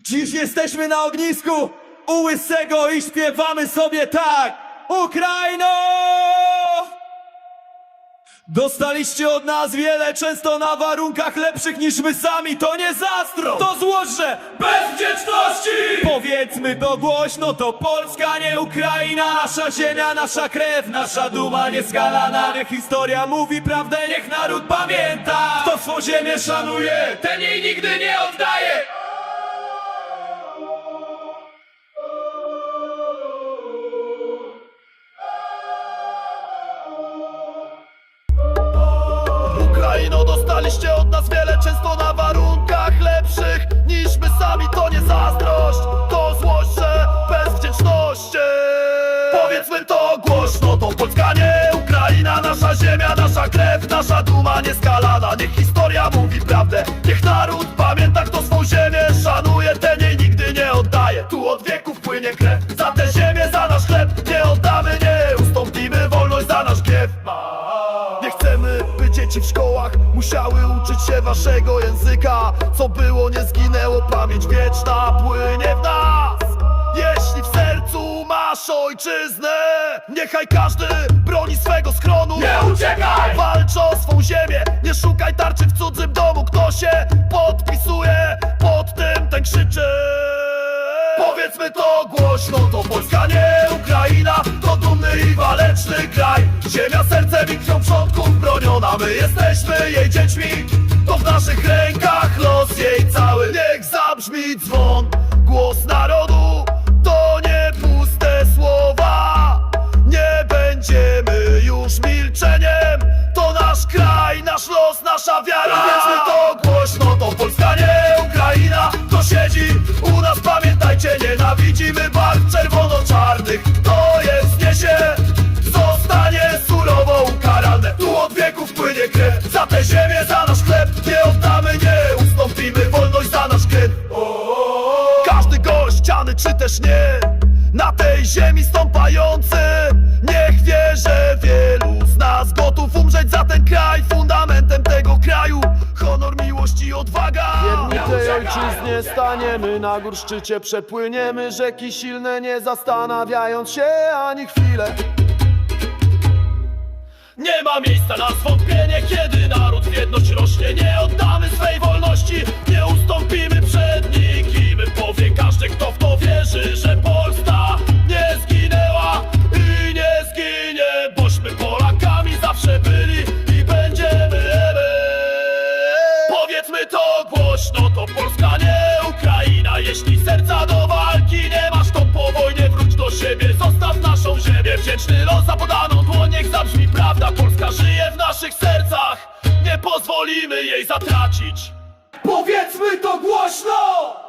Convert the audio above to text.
Dziś jesteśmy na ognisku. U Łysego i śpiewamy sobie tak. Ukraino! Dostaliście od nas wiele, często na warunkach lepszych niż my sami. To nie zastro, to złoże, bez wdzięczności! Powiedzmy to głośno, to Polska, nie Ukraina. Nasza ziemia, nasza krew, nasza duma nieskalana Niech historia mówi prawdę, niech naród pamięta. Kto swą ziemię szanuje, ten jej nigdy nie oddaje Ukraino, dostaliście od nas wiele, często na warunkach lepszych niż my sami. To nie zazdrość, to złość, że bez wdzięczności. Powiedzmy to głośno, to Polska nie Ukraina, nasza ziemia, nasza krew, nasza duma nieskalana. Niech historia mówi prawdę, niech naród dzieci w szkołach musiały uczyć się waszego języka. Co było, nie zginęło, pamięć wieczna płynie w nas. Jeśli w sercu masz ojczyznę Niechaj każdy broni swego schronu. Nie uciekaj! Walcz o swą ziemię, nie szukaj tarczy w cudzym domu. Kto się podpisuje pod tym, ten krzyczy. Powiedzmy to głośno, to Polska nie i waleczny kraj. Ziemia sercem i krwią przodków broniona. My jesteśmy jej dziećmi. To w naszych rękach los jej cały. Niech zabrzmi dzwon, głos narodu To nie puste słowa. Nie będziemy już milczeniem. To nasz kraj, nasz los, nasza wiara. Powiedzmy to głośno, to Polska nie Ukraina. To siedzi u nas, pamiętajcie Nienawidzimy barw czerwono-czarnych. To jest, czy też nie? Na tej ziemi stąpający. Niech wie, że wielu z nas Gotów umrzeć za ten kraj Fundamentem tego kraju. Honor, miłość i odwaga. Wierni tej ojczyznie staniemy na gór szczycie Przepłyniemy. Rzeki silne nie zastanawiając się ani chwilę Nie ma miejsca na zwątpienie Kiedy naród w jedność rośnie. Nie oddamy swej wolności to głośno To Polska nie Ukraina. Jeśli serca do walki nie masz To po wojnie wróć do siebie. Zostaw naszą ziemię Wdzięczny los za podaną dłoń. Niech zabrzmi prawda Polska żyje w naszych sercach. Nie pozwolimy jej zatracić. Powiedzmy to głośno!